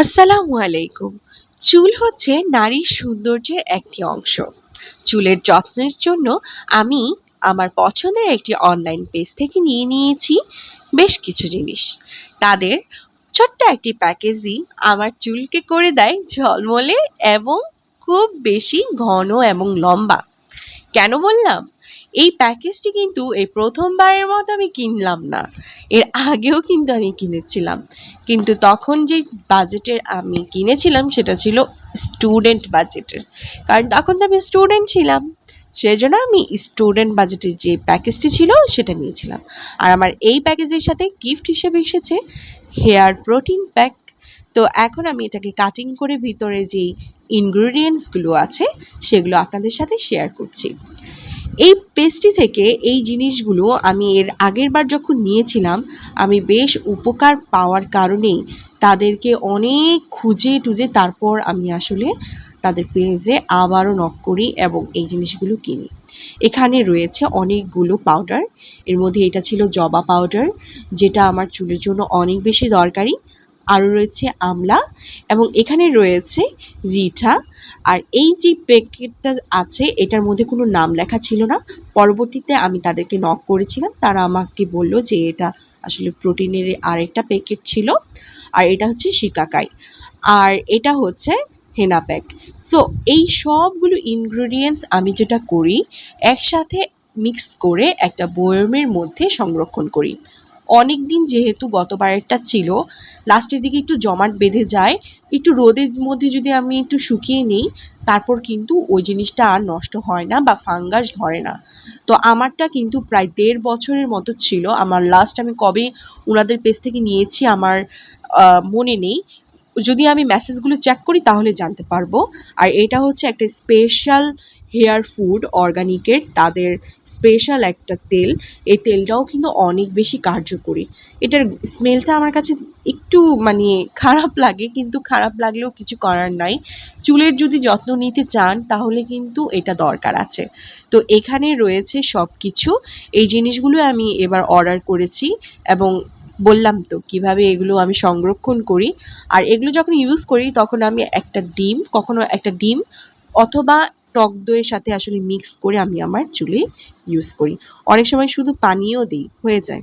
আসসালামু আলাইকুম। চুল হচ্ছে নারীর সৌন্দর্যের একটি অংশ। চুলের যত্নের জন্য আমি আমার পছন্দের একটি অনলাইন পেজ থেকে নিয়ে নিয়েছি বেশ কিছু জিনিস। তাদের ছোট্ট একটি প্যাকেজই আমার চুলকে করে দেয় ঝলমলে এবং খুব বেশি ঘন এবং লম্বা। কেন বললাম? এই প্যাকেজটি কিন্তু এই প্রথমবারের মতো আমি কিনলাম না। এর আগেও কিন্তু আমি কিনেছিলাম। কিন্তু তখন যে বাজেটের আমি কিনেছিলাম সেটা ছিল স্টুডেন্ট বাজেটের কারণ তখন তো আমি স্টুডেন্ট ছিলাম। সেই জন্য আমি স্টুডেন্ট বাজেটের যে প্যাকেজটি ছিল সেটা নিয়েছিলাম। আর আমার এই প্যাকেজের সাথে গিফট হিসেবে এসেছে হেয়ার প্রোটিন প্যাক তো এখন আমি এটাকে কাটিং করে ভিতরে যেই ইনগ্রিডিয়েন্টসগুলো আছে, সেগুলো আপনাদের সাথে শেয়ার করছি। এই পেস্টটি থেকে এই জিনিসগুলো আমি এর আগের বার যখন নিয়েছিলাম, আমি বেশ উপকার পাওয়ার কারণেই তাদেরকে অনেক খুঁজে টুজে তারপর আমি আসলে তাদের পেজে আবারও নক করি এবং এই জিনিসগুলো কিনি। এখানে রয়েছে অনেকগুলো পাউডার এর মধ্যে এটা ছিল জবা পাউডার যেটা আমার চুলের জন্য অনেক বেশি দরকারি। আরও রয়েছে আমলা এবং এখানে রয়েছে রিঠা। আর এই যে প্যাকেটটা আছে, এটার মধ্যে কোনো নাম লেখা ছিল না। পরবর্তীতে আমি তাদেরকে নক করেছিলাম। তারা আমাকে বলল যে এটা আসলে প্রোটিনের আরেকটা প্যাকেট ছিল। আর এটা হচ্ছে শিকাকাই। আর এটা হচ্ছে হেনা প্যাক সো এই সবগুলো ইনগ্রিডিয়েন্টস আমি যেটা করি, একসাথে মিক্স করে একটা বয়মের মধ্যে সংরক্ষণ করি। অনেক দিন যেহেতু গতবারেরটা ছিল লাস্টের দিকে একটু জমাট বেঁধে যায়, একটু রোদের মধ্যে যদি আমি একটু শুকিয়ে নিই, তারপর কিন্তু ওই জিনিসটা আর নষ্ট হয় না বা ফাঙ্গাস ধরে না। তো আমারটা কিন্তু প্রায় দেড় বছরের মতো ছিল। আমার লাস্ট আমি কবে ওনাদের পেজ থেকে নিয়েছি আমার মনে নেই। যদি আমি মেসেজগুলো চেক করি, তাহলে জানতে পারব। আর এটা হচ্ছে একটা স্পেশাল হেয়ার ফুড অর্গানিকের তাদের স্পেশাল একটা তেল। এই তেলটাও কিন্তু অনেক বেশি কার্যকরী। এটার স্মেলটা আমার কাছে একটু মানে খারাপ লাগে, কিন্তু খারাপ লাগলেও কিছু করার নাই। চুলের যদি যত্ন নিতে চান, তাহলে কিন্তু এটা দরকার আছে। তো এখানে রয়েছে সব কিছু এই জিনিসগুলো আমি এবার অর্ডার করেছি এবং বললাম তো কীভাবে এগুলো আমি সংরক্ষণ করি। আর এগুলো যখন ইউজ করি, তখন আমি একটা ডিম, কখনো একটা ডিম অথবা টক দইয়ের সাথে আসলে মিক্স করে আমি আমার চুলে ইউজ করি। অনেক সময় শুধু পানিও দিই, হয়ে যায়।